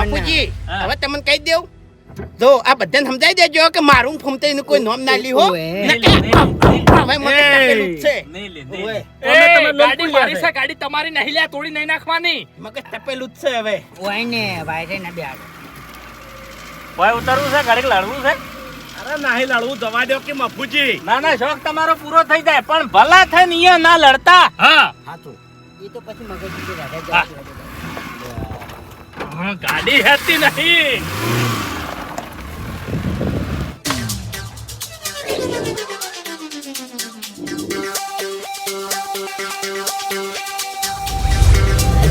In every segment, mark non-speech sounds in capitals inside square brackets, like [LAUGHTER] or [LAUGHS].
બાપુજી હવે તમને કહી દેવું. જો આ બધાને સમજાઈ દેજો કે મારું ફૂમતે કોઈ નોમ ના લી હો ગાડી ગાડી મારી છે ગાડી તમારી નહીં લે તોડી નહીં નાખવાની. મગજ તપેલું જ છે હવે. ઓય ને ભાઈ રે ના બેહાડો. ભાઈ ઉતરવું છે ગાડી લડવું છે? અરે નહીં લડવું દવા દો કે મફુજી ના ના શોખ તમારો પૂરો થઈ જાય પણ ભલા થઈને અહીંયા ના લડતા. હા. હા તો. એ તો પછી મગજ રાધે હા. હા, ગાડી હતી નહીં.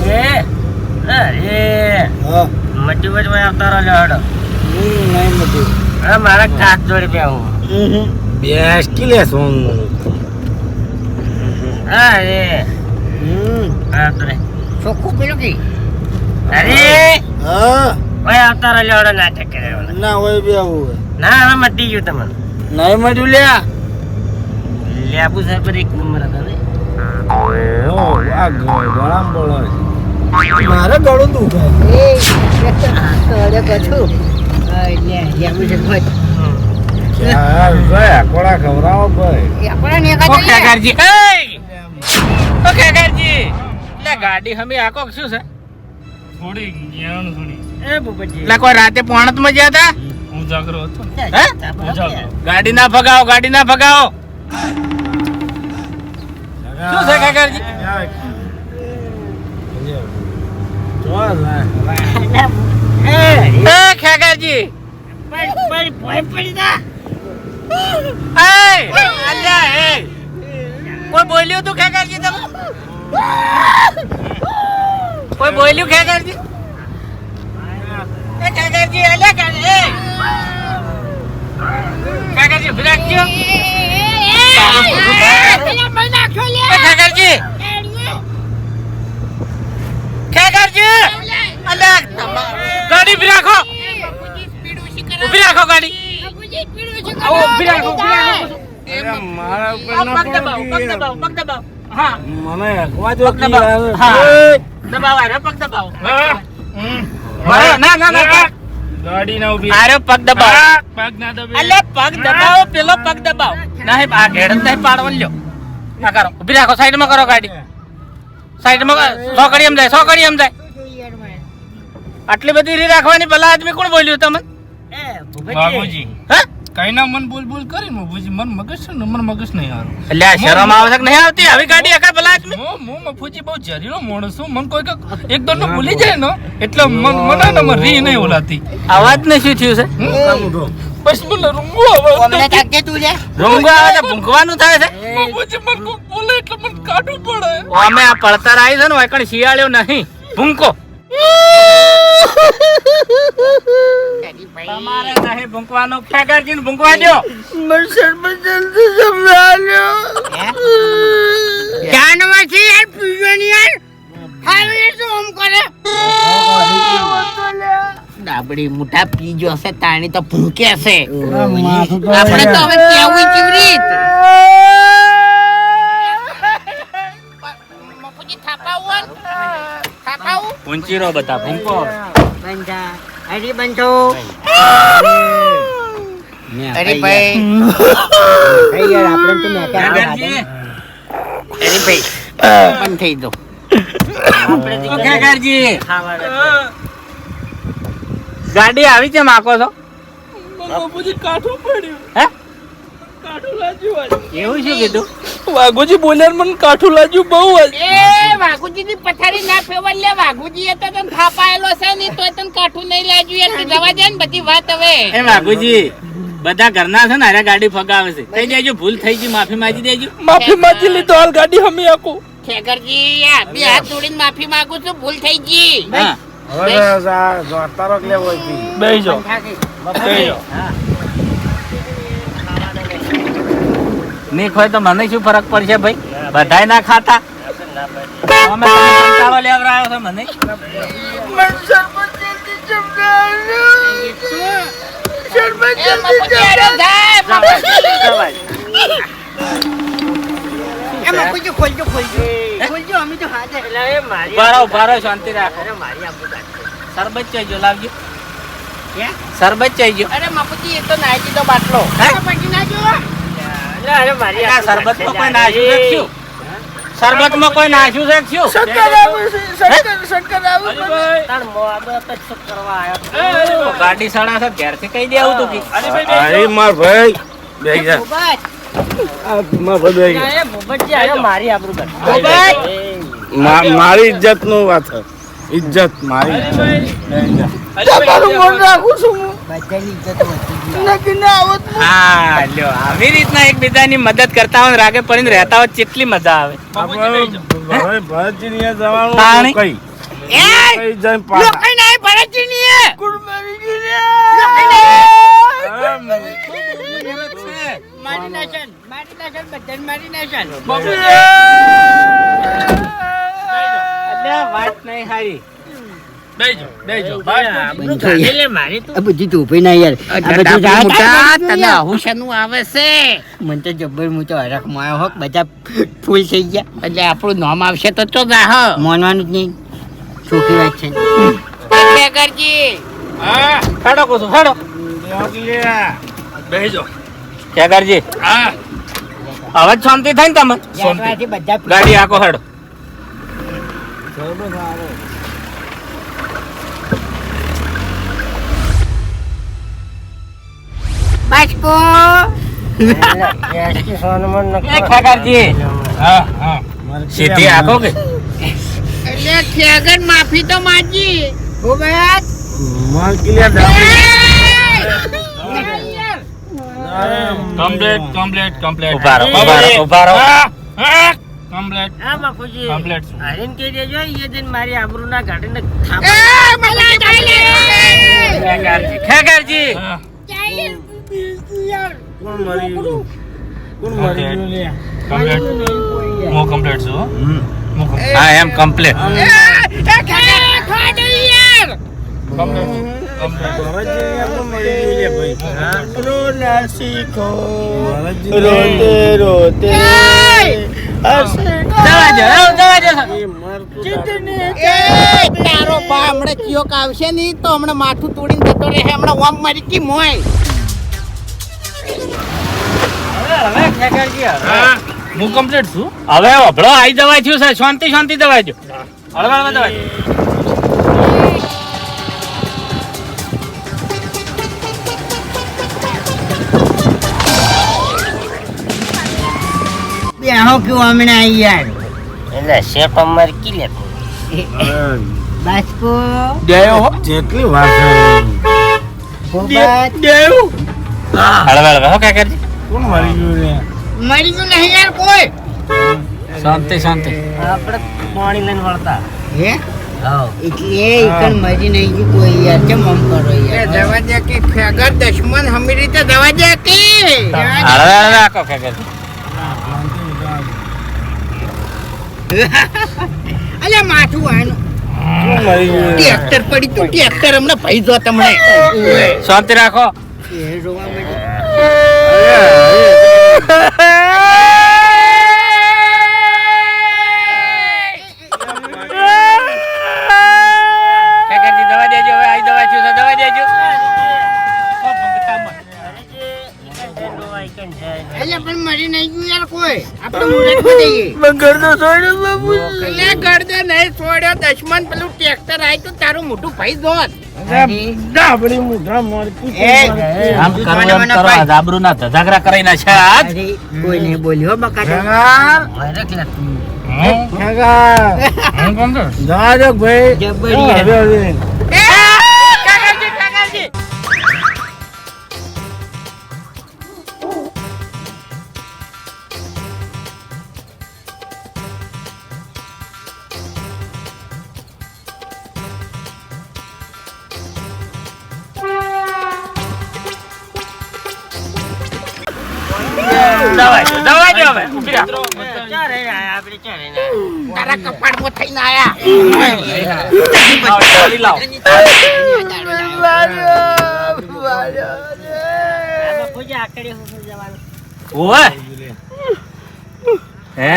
અરે અરે હા. મચ્છુ ભાઈ આવતા રહો હડો. હમ, નહીં મજૂર. અરે મારા કાચ જોડી બે હું બેસ કિલે હમ. હા તો ચોખ્ખું પેલું કે? અરે! હા. નાટક કરે ના હોય બે આવું ના હવે મટી ગયું તમને. નહીં મજૂર લ્યા. લેબુ સાહેબ એક નંબર હતા ને. આ ગળામ બોલો મારે ગળું દુખાય. કોળા ખવડાવો ભાઈ. લે ગાડી હમે આકો શું છે? થોડી જ્ઞાન થોડી એ બુબજી. લે કોઈ રાતે પોણતમાં ગયા હતા હું જાગરો હતો હે? હું? જાગરો. ગાડી ના ભગાવો ગાડી ના ભગાવો. શું છે ખેગારજી એ ખેગારજી એય! અલ્યા, એ! કોઈ બોલ્યું તું ખેગારજી તમે? કોઈ બોલ્યું ખેગરજી એ ખેગારજી અલ્યા કાઢ- એ! ખેગારજી રાખજો એ ખેગારજી ખેગારજી તમા- ગાડી ઊભી રાખો. ઊભી રાખો ગાડી. ઊભી રાખો ઊભી રાખો. મારા ઉપર ના પગ દબાવો પગ પડતી. પગ દબાવો. હા. મને પગ કે દબાવો. હા. દબાવો અરે પગ દબાવો. હા. હમ. હા, ના ના ના ના. ગાડી ના ઊભી. પગ દબાવો. હા, પગ ના અલે પગ દબાવો પેલો પગ દબાવો. નહીં આ ઘેડ નહીં પાડવા લ્યો. ના કરો. ઊભી રાખો સાઈડમાં કરો ગાડી. સાઈડમાં સોકડી એમ જાય સોકડી એમ જાય. આટલી બધી રી રાખવાની ભલા આદમી કોણ બોલ્યું તમે બાબુજી. હે? કઈ ના મન બોલ બોલ કરી બાબુજી મન મગજ છે ને મન મગજ નહીં હારું. એટલે આ શરમ આવે છે કે નહીં આવતી? આવી ગાડી એકા ભલા આદમી હું હું મફુજી બહુ જરીનો માણસ છું. મન કોઈ કાંઈક એક દોડ ભૂલી જાય ને એટલે મન મને ને. મને રી નહીં ઓલાતી. અવાજ ને શું થયું છે? બસ મને રૂંગો આવે રૂંગો આવે છે ભૂંકવાનું થાય છે? બાબુજી મન કો બોલે એટલે મન કાઢું પડે. અમે આ પડતર આવી છે ને વાયકણ શિયાળ્યો નહીં. ભૂંકો. [LAUGHS] ભૂંકવાનું ખેગરજીને ભૂંકવા દો ડાબડી મોટા પીજો ગયો હશે તાણી તો ભૂંકે હશે. તો આપણે તો હવે કેવું કેવી રીત મફુજી થાપાવું થાપાવું પૂંચીરો બધા. ભૂંકો અરે ભાઈ ખેગરજી અરે ભાઈ બંધ થઈ દો. ખેગરજી ગાડી આવી છે માકો છો? બાપુજી કાઠું પડ્યું. હે. એવું શું કીધું? વાઘોજી બોલ્યા મને કાઠું લાગ્યું બહુ એ વાઘુજી ની પથારી ના ફેવર લે વાઘુજી એ તો તને થાપાયેલો છે ને તો તને કાઠું નહીં લાગ્યું. એટલે જવા દે ને બધી વાત હવે. એ બાપુજી બધા ઘરના છે ને અરે ગાડી ફગાવે છે. થઈ દેજો ભૂલ થઈ ગઈ માફી માંગી દેજો. માફી માંગી લીધો હાલ ગાડી હમી આખું ખેગરજી આ બે હાથ જોડીને માફી માંગુ છું ભૂલ થઈ ગઈ. હા. હવે જોતારો લેવો હતી. જાઓ. બેહી જાઓ. નીક હોય તો મને શું ફરક પડશે ભાઈ? બધાય ના ખાતા? અમે કંટાળો લેવડાવ્યો છે મને સરબત ચાઈજો લાવજો? સરબત ચાઈજો અરે બાપુજી એ તો નાઈ દીધો બાટલો. હે? માં ના જો અરે મારી આ સરબતમાં કોઈ નાખ્યું છે શું સરબતમાં કોઈ નાખ્યું છે શું તો ગાડી સડા છે ઘેરથી કહી દેવું તું કે. અરે માર ભાઈ. બેહી જા આ માર ઇજ્જતનું વાત છે. ઇજ્જત મારી. હા લ્યો આવી રીતના એકબીજાની મદદ કરતા હોય રાગે પડીને રહેતા હોય કેટલી મજા આવે. વાત નહીં હારી. ફૂલ થઈ ગયા. એટલે આપણું નામ આવશે તો ચો જાહ માનવાનું જ નહીં. ચોખ્ખી વાત છે. હેડો હેડો. હા. હવે શાંતિ થાય ને તમે ગાડી આખો હેડો. બાસ્કો એ ખેગરજી હા હા સીધી આખો કે એટલે ખેગર માફી તો માંગી ભૂપત માર ક્લિયર. કમ્પ્લીટ કમ્પ્લીટ કમ્પ્લીટ ઊભા રહો ઊભા રહો ઊભા રહો કમ્પ્લીટ કમ્પ્લીટ ખેગરજી ખેગરજી કોણ મરી ગયું? કોણ મરી ગયું લ્યા? કમ્પ્લીટ હું કમ્પ્લીટ છું હો. હમ. હું complete. કોણ મરી ગયું એ તારો. બા હમણાં ચિયોક આવશે નહીં તો હમણાં માથું તોડીને જતો રહે હમણાં ઓમ મારી કી મોય. હા. હું કમ્પ્લીટ છું. હવે અભળો આઈ દવાઈ થયું છે શાંતિ શાંતિ દવાઈ જો. હળવા હળવા દવાઈ કેવું હમણાં યાર બાસ્કો. જેટલી વાત છે. ભોપાત હળવા હળવા. હો ખેગરજી કોણ મરી ગયું રે મરી ગયું નહીં યાર કોઈ. શાંતિ શાંતિ. હે? એટલે ઈકણ મરી નહીં ગયું કોઈ યાર. કેમ આમ કરો યાર? જવા દે કે ખેગર દશમન હમી રીતે જવા દે કે? અરે અલ્યા માથું આનું? ટ્રેક્ટર પડી તું ટ્રેક્ટર હમણાં ભાઈ જો તમને. શાંતિ રાખો. એ રોવા માંડ્યા. ખેગરજી આપણે મુરત જઈએ અલ્યા ગરદે નહીં. છોડ્યો દશમન પેલું ટ્રેક્ટર આવી તો તારું મોટું ભાઈ. જોત ડાબડી ચાલી લાવો હે.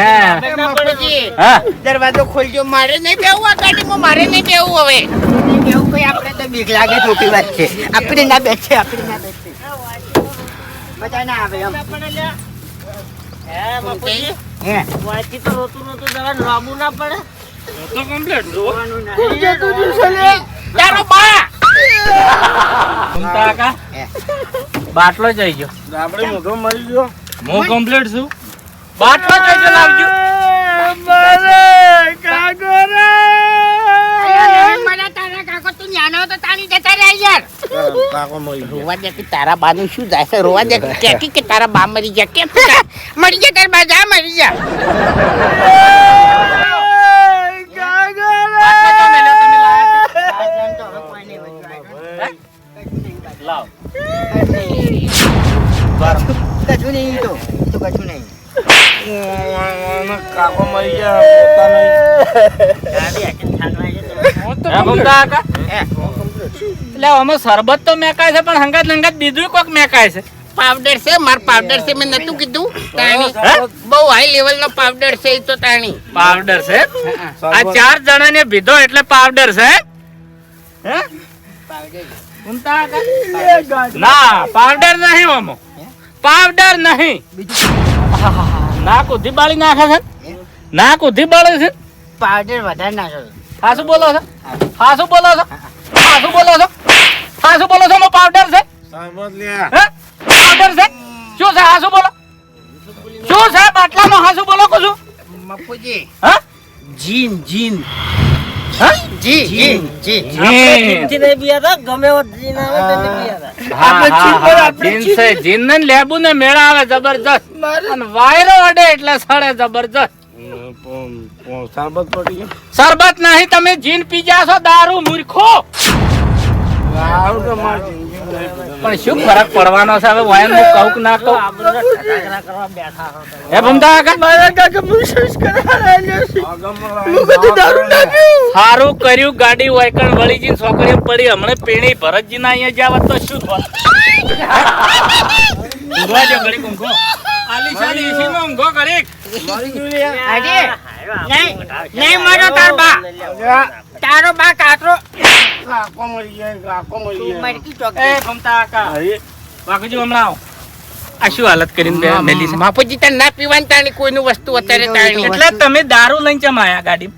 બાપુજી, હા. દરવાજો ખોલજો. મારે નહીં બેવું આ ગાડીમાં મારે નહીં બેવું હવે. કેવું કઈ આપણે તો બીક લાગે ખોટી વાત છે આપણે ના બેસે આપણે ના બેસે મજા ના આવે એમ હે તો કમ્પ્લીટ તારો બા. કાકા. બાટલો જઈ ગયો. આપણે મોઢો મરી ગયો. હું કમ્પ્લીટ છું. બાટલો જઈ ગયો. લાવજો મને તારા કાકો તું ન્યાનો તો તાણી જતા રહ્યા યાર. કાકો મરી રોવા દે કે તારા બાનું શું જાય છે? રોવા દે કે કે કે તારા બા મરી ગયા. કેમ જા? મરી ગયા તારા બા જા મરી ગયા. કશું નહીં તો. તો કશું નહીં. કાકો મરી ગયા પોતા નહીં. હે ઘૂમતા કાકા? હે એટલે આમાં શરબત તો મેકાય છે પણ હંગાત હંગાત બીજું કોક મેકાય છે. પાવડર છે માર પાવડર છે મેં નતું કીધું. તાણી. બહુ હાઈ લેવલ નો પાવડર છે એ તો તાણી. પાવડર છે? આ ચાર જણાને ભીધો એટલે પાવડર છે હે? ઘૂમતા ના પાવડર નહીં આમાં. પાવડર નહીં. નાક ઉધી બાળી નાખે છે? નાક ઉધી બાળે છે? પાવડર વધારે નાખો હાસુ બોલો છો? હાસુ બોલો છો? હાસુ બોલો છો? હાસુ બોલો છો? પાવડર છે? હે? પાવડર છે? શું છે હાસુ બોલો? શું છે? બાટલામાં હાસુ બોલો કશું? મપુજી હા? જીન જીન. જી. જીન છે જીન ને લેબુ ને મેળા આવે જબરજસ્ત. અને વાયરો અડે એટલે સડે જબરજસ્ત. સાબત પડી ગયો નહીં તમે જીન પી છો દારૂ મૂર્ખો. આવું તો મારી પણ શું ફરક પડવાનો છે? હવે વાયન હું કહું ના કહું? હે ભમતા કાકા? સારું કર્યું ગાડી વાયકણ વળી જઈને છોકરીઓ પડી. હમણે પીણી ભરતજી ના અહીંયા જાવ તો શું થોત આલીશાની એસીમાં ઊંઘો ઘડીક અરે નહીં નહીં મારો તાર બા. તારો બા કાતરો. કાકો મરી ગયો કાકો મરી ગયો મરી કી ચોક એ ભમતા કાકા અરે વાઘુજી હમણાં આવો. આ શું હાલત કરીને બે મેલી છે? બાપુજી તને ના પીવાની તાણી કોઈનું વસ્તુ અત્યારે તાણી. એટલે તમે દારૂ લઈને ચમ આયા ગાડી?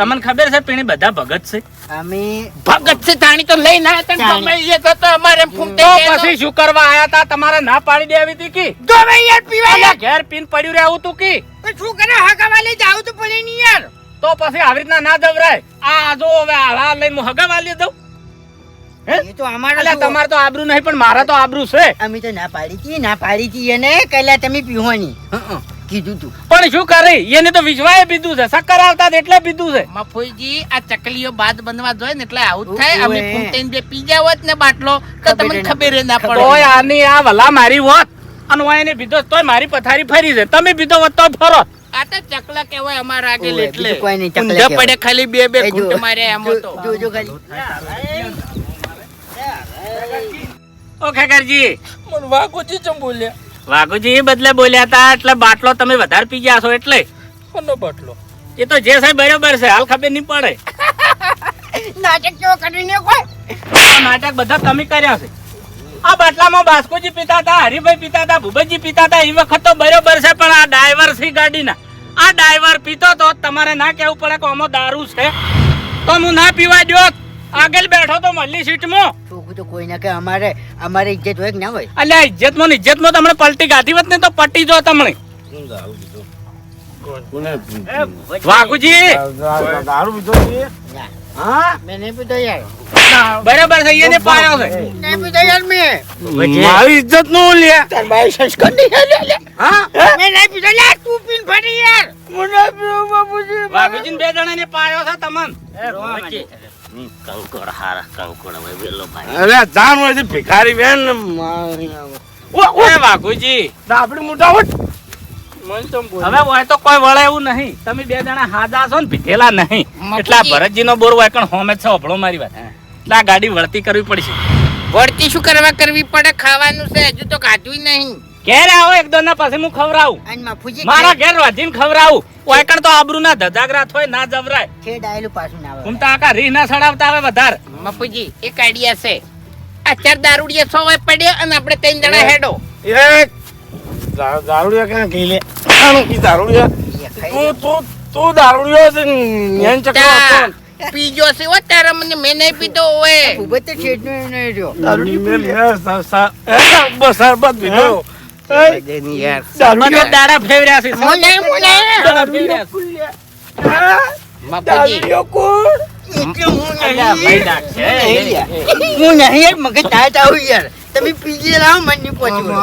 તમને ખબર છે પેણી બધા ભગત છે? અમે ભગત છે તાણી તો લઈ ના તને તમે એ તો તો અમારે ફૂમતે તો પછી શું કરવા આયા તા? તમારે ના પાડી દેવી હતી કી? તો હવે યાર પીવા અલ્યા ઘેર પીન પડ્યું રહેવું તું કી? શું કરે? હગાવાલે જાવ તો પડે ની યાર. તો પછી આવી રીતના ના દવરાય આ જો હવે આ લઈ હું હગા વાલી દઉં હે? એ તો અમારા અલ્યા શું? તમારે તો આબરૂ નહીં પણ મારા તો આબરૂ છે. અમે તો ના પાડી હતી ના પાડી હતી એને કહેલા તમે પીવાની હં, કીધું તું. પણ શું કરે? એને તો વિશ્વાએ પીધું છે. શક્કર આવતા એટલે પીધું છે. મફુજી આ ચકલીઓ બાદ બનવા જોઈએ ને એટલે આવું થાય. અમે. ફૂમતાઈને બે પી ગયા હોત ને બાટલો તો તમને ખબર ના પડે. ઓય આની આ વલા મારી હોત. અને હું એને પીધો તોય મારી પથારી ફરી છે. તમે પીધો હોત તો ફરો. આ તો ચકલા કહેવાય અમારા આગળ એટલે. કોઈ નહીં, ચકલા પડે ખાલી બે બે ઘૂંટ મારે એમ તો. જો- જો ખાલી. ઓ ખેકરજી મને વાઘોજી ચમ બોલ્યા વાઘુજી બદલે બોલ્યા હતા એટલે બાટલો તમે વધારે પી ગયા છો એટલે? કોનો બાટલો? એ તો જે સાહેબ બરોબર છે હાલ ખબર નહીં પડે. [LAUGHS] નાટક કેવો કરીને કોઈ? આ નાટક બધા તમે કર્યા છે. આ બાટલામાં બાસ્કોજી પીતા હતા હરિભાઈ પીતા હતા ભૂપતજી પીતા હતા એ વખત તો બરોબર છે પણ આ ડ્રાઈવર છે ગાડીના. આ ડ્રાઈવર પીતો તો તમારે ના કહેવું પડે કે આમાં દારૂ છે. તો હું ના પીવા દો આગળ બેઠો તો મલ્લી સીટમાં. તું તો કોઈ ના કે અમારે અમારે ઇજ્જત હોય કે ના હોય? અલ્યા ઇજ્જતમાં ઇજ્જતમાં તમને પલટી ગાધી વત ને તો પટી જો તમને વાઘુજી! દારૂ પીધો છે હા? મેં નહીં પીધો યાર. બરાબર છે એને પાયો છે. નહીં પીધો યાર મેં. મારી ઇજ્જત નો લે તાર ભાઈ સંસ્કાર નહીં લે. હા? મેં નહીં પીધો યાર તું પીન ફરી યાર. મને પીવું બાપુજી. વાઘુજી બે જણાને પાયો છે તમને. અરે જાન હોય છે ભિખારી બેન મારી એ વાઘુજી. આપડી મોટા ચમ હવે હોય તો કોઈ વળે એવું નહીં. તમે બે જણા હાજા છો ને પીધેલા નહીં. એટલા એટલે ભરતજી નો બોર હોય પણ હોમે છે ઓભળો મારી વાત. એટલે આ ગાડી વળતી કરવી પડશે. વળતી શું કરવા કરવી પડે? ખાવાનું છે હજુ તો કાઢવી નહીં. ઘેર આવો એક દોના પાસે હું ખવરાવું મારા ઘેર વધીને ખવરાવું ઓય કણ તો આબરૂ ના ધજાગરા થોય ના જવરાય. છે ડાયલું પાછું ના આવે. હું તો આકા રી ના સડાવતા આવે વધાર. મફુજી એક આઈડિયા છે. આ ચાર દારૂડિયા સો હોય પડ્યો અને આપણે ત્રણ જણા હેડો. એક. દારૂડિયા ક્યાં ગઈ લે આનું કી દારૂડિયા? તું તું તું દારૂડિયો છે ન્યાન ચક્રો પીજો છે ઓ તારા મને મેં નહીં પીધો હોય. તો છેડનો એ નહીં રહ્યો. દારૂડી મેલ યાર સા- સા- એ, બસ સરબત પીધો મગજ તાત આવું યાર. તમે પીજી લાવો મને નહીં પહોંચવું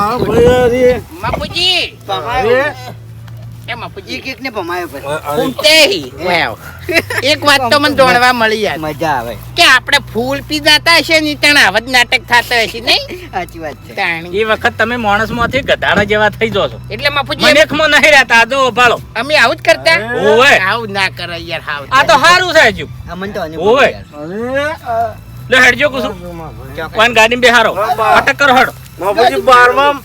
હા, ભાઈ, અરે. મફુજી ભમાયો એ મફુજી એક એક ભમાયો પછી અરે, એક વાત તો મને જાણવા મળી યાર. મજા આવે. કે આપણે ફૂલ પી જતા હશે ને ત્યાં આવા નાટક થતા હશે નહીં? સાચી વાત છે. એ વખત તમે માણસમાંથી ગધાડા જેવા થઈ જો છો. એટલે મફુજી મનેખમાં નહીં રહેતા આ જો અમે આવું જ કરતા? ઓવે. આવું ના કરે યાર હાવ આ તો સારું થાય હજુ. અમન તો ઓવે. લે હેડજો કુસુ ગાડી બેહારો. અટક કરો હડો. બારમામ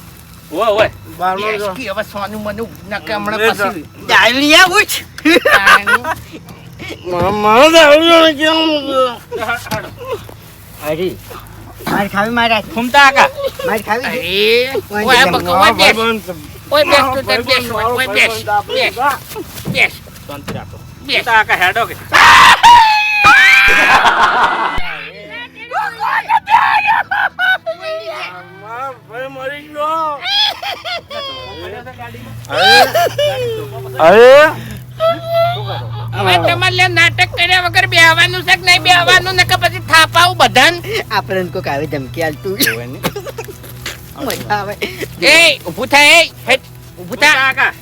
ઓય ઓય બારમામ જો. બેસકી હવે સોનું મનું નકે હમણાં એ પછી દારૂડિયા ઉઠ. તાણી. મા- મારો દારૂડિયો માર ખાવી મારા ફૂમતા આકા. માર ખાવી. ઓય ભગવાન બેસ. ઓય બેસ તું તાર બેસ ઓય ઓય બેસ બેસ બેસ. શાંતિ રાખો. બેસ. આકા હેડો કે. [LAUGHS] મરી ગયો. [LAUGHS] અરે! હવે તમારે લે નાટક કર્યા વગર બેહવાનું છે કે નહીં બેહવાનું? નકર પછી થાપાવું બધાને? આપણને કોક આવી ધમકી આલતું મજા આવે. એ ઊભું થાય એ ઊભું થા. આકા.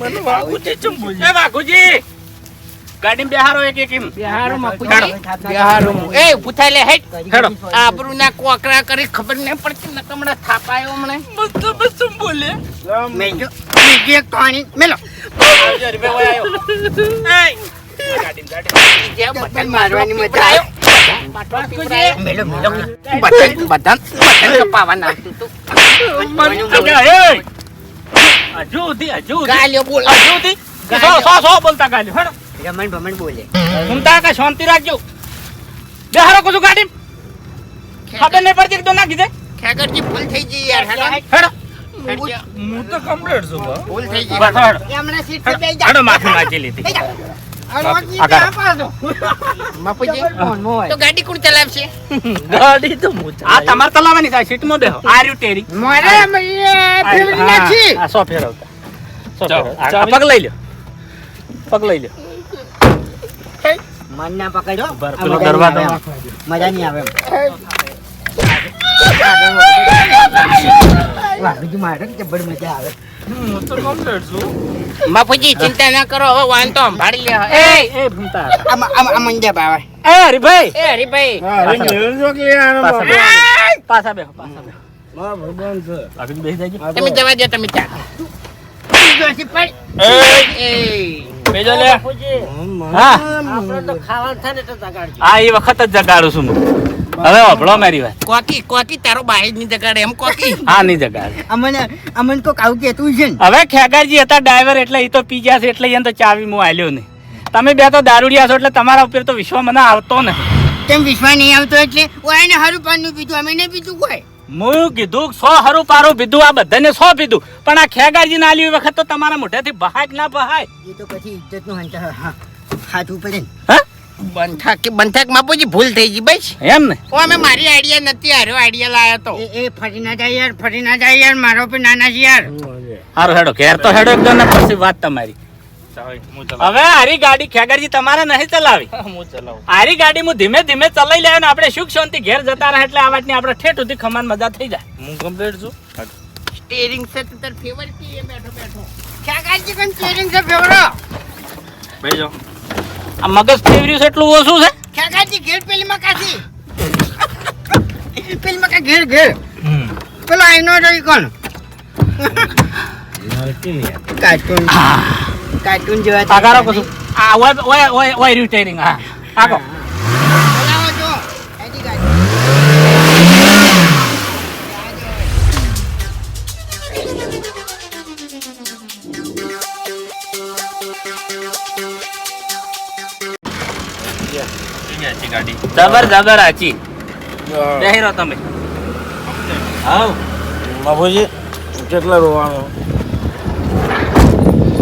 મને વાઘુજી ચમ બોલી એ વાઘુજી! ગાડી બેહારો એક એક એમ. બિહારો માં એ ઊભું લે હેટ હેડો. આબરૂ ના કોકરા કરી ખબર નહીં પડતી નકર હમણાં થાપાયો હમણાં. મસ્ત મસ્ત બોલે. મેં જો બીજી એક મેલો. રૂપિયા વયા આવ્યો. ગાડી ગાડી જે ચપ્પલ મારવાની મજા આવે. મેલો મેલો. બટન બટન બટન કપાવા તું. હજુ હજુ ગાલ્યો બોલ. હજુ સો સો સો બોલતા ગાલ્યો હેડો. રમણ ભમણ બોલે. ઘૂમતા કા શાંતિ રાખજો. બેહારો કશું ગાડી. ખબર નહીં પડતી તો નાખી દે. ખેગરજી ભૂલ થઈ ગઈ યાર હેડો. હેડો. હું તો કમ્પ્લીટ છું બા. ભૂલ થઈ ગઈ. બસ હેડો. એમણે સીટ પર બેસી જા. હેડો માથું માંગી લીધી. બેસી જા. બાપુજી ફોનમાં હોય. તો ગાડી કોણ ચલાવશે? ગાડી તો આ તમારે ચલાવવાની થાય સીટમાં બેહો. આ ટેરી. મારે ફેવરી નાખી. આ સો ફેરવતા. સો ચાલો, ફેરવતા. આ ચાવી. પગ લઈ લ્યો. પગ લઈ લ્યો. મન ના પકડો પેલો મજા નહીં આવે. બાપુજી ચિંતા ના કરો હવે વાન તો સંભાળી લે એ મંજા હરીભાઈ. એ હરીભાઈ. હા, અરે મેળજો કે પાછા બેહો પાછા બેહો પાછા બેહો મારા ભાઈબંધ છે. આગળ લે. હા. આપણે તો- ખાવાનું થાય ને તો ચા એ બેજો હા. વખત જ જગાડું છું હું. હવે અભળો મારી વાત. કોકી કોકી તારો બાઈ ની જગાડે એમ કોકી? હા ની જગાડે. અમને અમને કોક આવું કહેતું છે ને. હવે ખેગારજી હતા ડ્રાઈવર એટલે એ તો પી ગયા છે એટલે એને તો ચાવી હું આલ્યો નહીં. તમે બે તો દારૂડિયા છો એટલે તમારા ઉપર તો વિશ્વ મને આવતો ને કેમ વિશ્વાસ નહીં આવતો એટલે? ઓય એને હારું પાનનું પીધું અમે નહીં પીધું કોઈ? હું કીધું સો હરું પારું પીધું આ બધાને સો પીધું. પણ આ ખેગારજી ના આલ્યું વખત તો તમારા મોઢેથી બહાય ના બહાય એ તો પછી ઇજ્જતનું હાથ ઉપર હા? બંથાક કે બંથાક બાપુજી ભૂલ થઈ ગઈ બસ. એમ ને? ઓ અમે મારી આઈડિયા નથી હારો આઈડિયા લાયો તો. એ એ ફરી ના જાય યાર ફરી ના જાય યાર મારો પણ નાના છે યાર. હારો હેડો ઘેર તો હેડો એકદમ ને પછી વાત તમારી. હવે હારી ગાડી ખેગારજી તમારે નહીં ચલાવી. [LAUGHS] હું ચલાવું. હારી ગાડી હું ધીમે ધીમે ચલાવી લે ને આપણે સુખ શાંતિ ઘેર જતા રહે એટલે આ વાતની આપણે ઠેઠ સુધી ખમાન મજા થઈ જાય. હું કમ્પ્લીટ છું? સ્ટેરિંગ છે તો તાર ફેવર કી એ બેઠો બેઠો. કાકાજી કન સ્ટેરિંગ છે ફેવરો? બેજો આ મગજ ફેવર્યું છે એટલું ઓછું છે? કાકાજી ઘેર પેલી મકાસી [LAUGHS] પેલી મકા ઘેર ઘેર? પેલો આઈનો કોણ? કાર્ટૂન કાર્ટૂન જેવા છે. આગારો કશું આ ઓય ઓય ઓય ઓય રિટેરિંગ હા આગો બોલાવો જો એની ગાડી અહીંયા છે ગાડી જબર જબર આચી બેહી રહો તમે હાવ બાપુજી કેટલા રોવાનું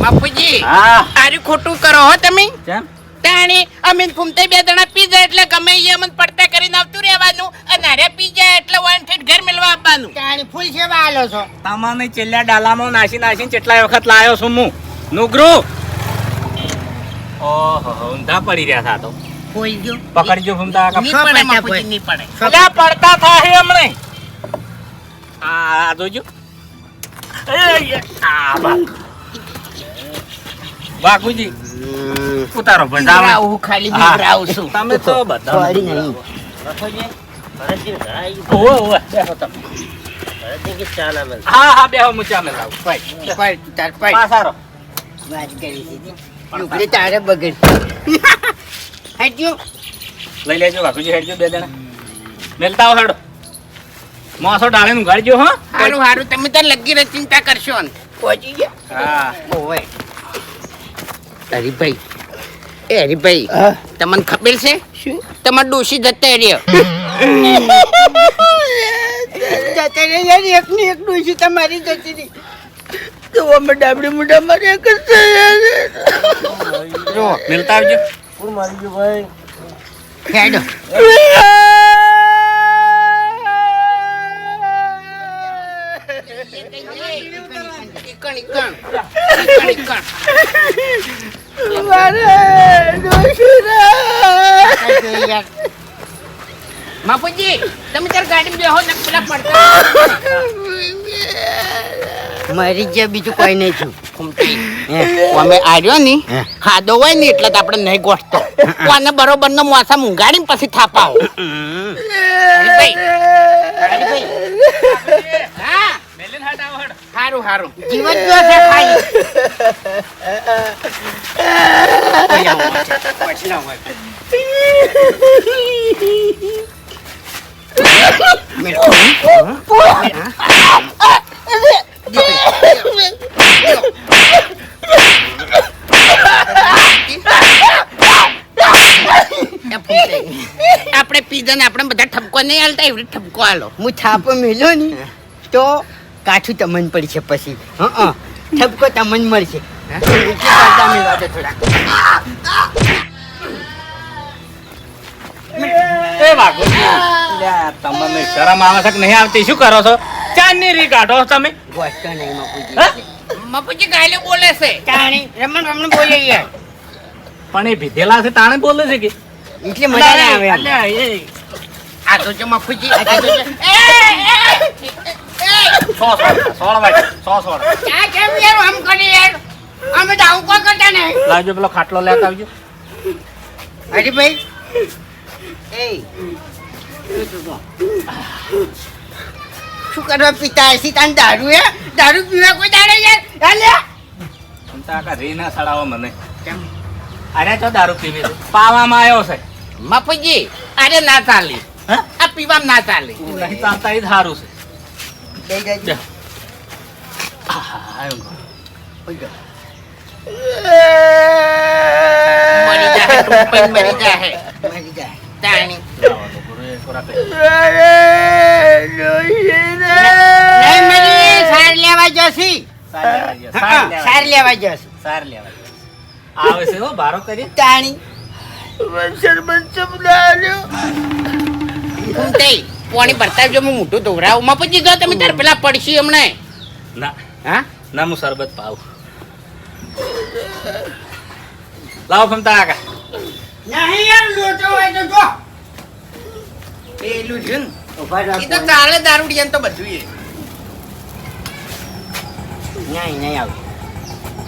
બાપુજી હા. આરી ખોટું કરો હો તમે. કેમ? તાણી અમે ફૂમતે બે જણા પી જાય એટલે ગમે એ અમને પડતા કરીને આવતું રહેવાનું અને અરે પી જાય એટલે વન ઘર મેળવા આપવાનું. તાણી ફૂલ છે આલો છો. તમામે ચેલ્લા ડાલામાં નાસી નાસીને કેટલા વખત લાયો છું હું. નુગરો. ઓહો ઊંધા પડી રહ્યા હતા તો. કોઈ ગયો. પકડજો ફૂમતા. નહીં પડે બાપુજી ની પડે અલ્યા પડતા થાય હમણે આ આ જોજો. એ, આ બા. બાપુજી ઉતારો ભાઈ હું ખાલી હા. છું તમે તો બતાવો સોરી નહીં. ઓવે, ઓવે, બેસો તમે. હા હા બેહો હું ચા મેલાવું. ભાઈ પડ, તાર પડ. પાસારો. વાત કરી દીધી લુગડી તારે બગડ. હટ્યો. લઈ લેજો બાકુજી હેડજો બે જણા. મેલતા આવો હેડો. ડાળે નું ઉગાડજો હો. હારું હારું. તમે તો લગી ચિંતા કરશો ને. પહોંચી ગયા. હા. ઓય હરીભાઈ. એ હરીભાઈ હા? તમને ખબર છે? શું? તમાર ડોશી જતા રહ્યો. જતા યાર એક ડોસી તમારી જતી રહી. તો અમે ડાબડી મુઢા મારે કરશે જો મેલતા આવજો. કોણ મારી ગયું ભાઈ? હેડો. [LAUGHS] ઈકણ, ઈકણ. ઈકણ, ઈકણ. બાપુજી તમે તાર ગાડી બેહો ને પેલા પડતા મારી જે બીજું કોઈ નહીં છું અમે આવ્યો ની હે. ખાધો હોય ને એટલે આપણે નહીં ગોઠતો. અને બરોબર નો મોસા મુંગાડીને પછી થાપાવો. હરીભાઈ, હરીભાઈ. હા મેલીને હાથ આવો હેડો હારું હારું જીવન જો છે. મેળો. આપણે પીઝા ને આપણે બધા ઠપકો નહીં હાલતા એવી ઠપકો હાલો હું છાપો મેલ્યો ને તો કાઠું તમને પડશે પછી. હા ઠપકો તમને મળશે. તમને શરમ આવે છે કે નહીં આવતી? શું કરો છો? ચાંદની રી કાઢો છો તમે? ગોઠતો નહીં મપુજી? મપુજી ગાયલે બોલે છે. તાણી રમણ રમણ બોલે યાર. પણ એ ભીધેલા છે તાણે બોલે છે કે? એટલે મજા ના આવે આમ. અલ્યા, એ. આ તો જો મફુજી આ તો જો એ એ એ. સો સો સોળ વાગે સો સોળ આ કેમ યાર આમ કરી યાર? અમે તો આવું કોઈ કરતા નહીં. લાવજો પેલો ખાટલો લેતા આવજો. હરીભાઈ એ. શું કરવા પીતા તાન દારૂ હે? દારૂ પીવા કોઈ દાડે યાર? હાલે તમ તો આખા ના સડાવો મને. અરે તો દારૂ પીવી પાવામાં આવ્યો છે. મફુજી અરે ના ચાલે. આ પીવા ના ચાલે. નહીં ચાલતા એ સારું છે. મરી જાય. સાર લેવા જશે. સાર લેવા આવે છે હો ભારો કરી. તાણી. ઘૂમતે પાણી ભરતા જો હું મોટું ધોવરાવું. પછી જો તમે તાર પેલા પડશી હમણે. ના. હા? ના હું શરબત પાવ લાવો ફમતા આગા નહીં યાર લોટો હોય તો જો. પેલું છે ઊભા તો ચાલે દારૂડિયાને તો બધું એ. નહીં નહીં આવ.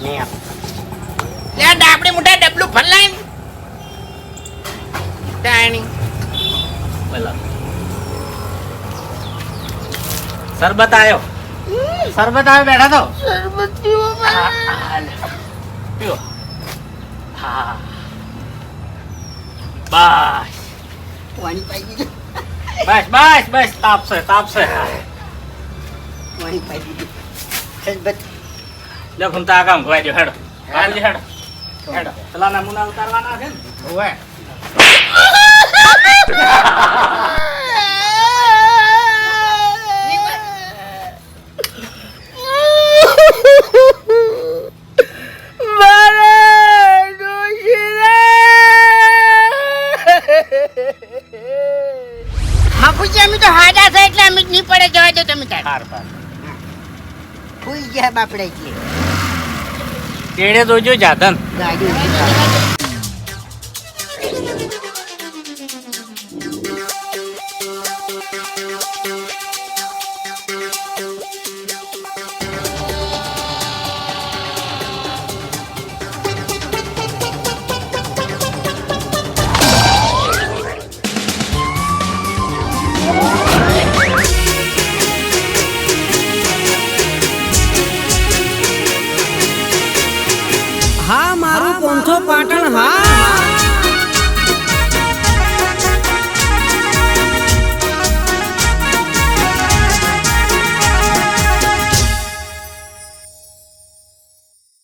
નહીં આવ. લે આ ડાબડી મોટા ડબલું ફરલાઈન તાણી પેલા શરબત આવ્યો શરબત આવ્યો બેઠા તો? શરબત પીવો. પીવો. હા. બસ. પાણી પાઈ દીધું. બસ બસ બસ તાપશે તાપશે. પાણી પાઈ દીધું. શરબત. લે ફમતા આગા ઊંઘવાઈ દો હેડો. બાપુજી હેડો. હેડો. પેલા નમૂના ઉતારવાના છે ને? ઓવે. [LAUGHS] જ જવા દો તમે તાર. હાર પાર ફૂઈ ગયા બાપડે એટલે તેડે જોજો જાધન. ગાડી. 我干了啥？